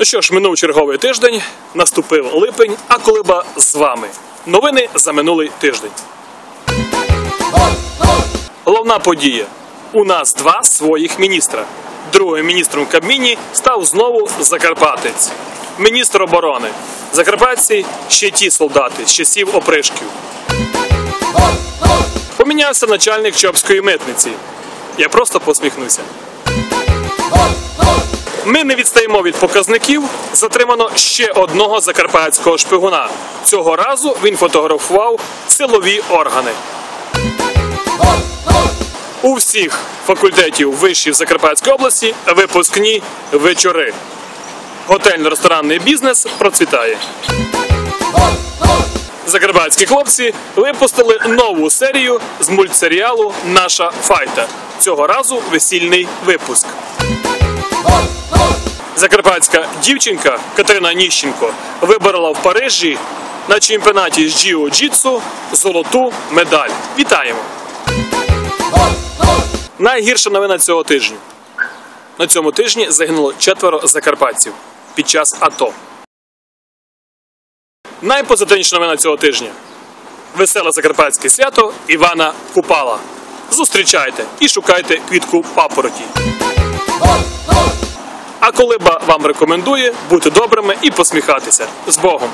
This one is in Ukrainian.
Ну що ж, минув черговий тиждень, наступив липень, а колиба з вами. Новини за минулий тиждень. Головна подія. У нас два своїх міністра. Другим міністром Кабміні став знову Закарпатець. Міністр оборони. Закарпатці ще ті солдати з часів опришків. Помінявся начальник Чопської митниці. Я просто посміхнуся. Ми не відстаємо від показників. Затримано ще одного закарпатського шпигуна. Цього разу він фотографував силові органи. У всіх факультетів вишів Закарпатської області випускні вечори. Готельно-ресторанний бізнес процвітає. Закарпатські хлопці випустили нову серію з мультсеріалу Наша файта. Цього разу весільний випуск. Закарпатська дівчинка Катерина Ніщенко виборола в Парижі на чемпіонаті з джіу-джітсу золоту медаль. Вітаємо! Найгірша новина цього тижня. На цьому тижні загинуло четверо закарпатців під час АТО. Найпозитивніша новина цього тижня. Веселе закарпатське свято Івана Купала. Зустрічайте і шукайте квітку папороті. А колиба вам рекомендує бути добрими і посміхатися з Богом.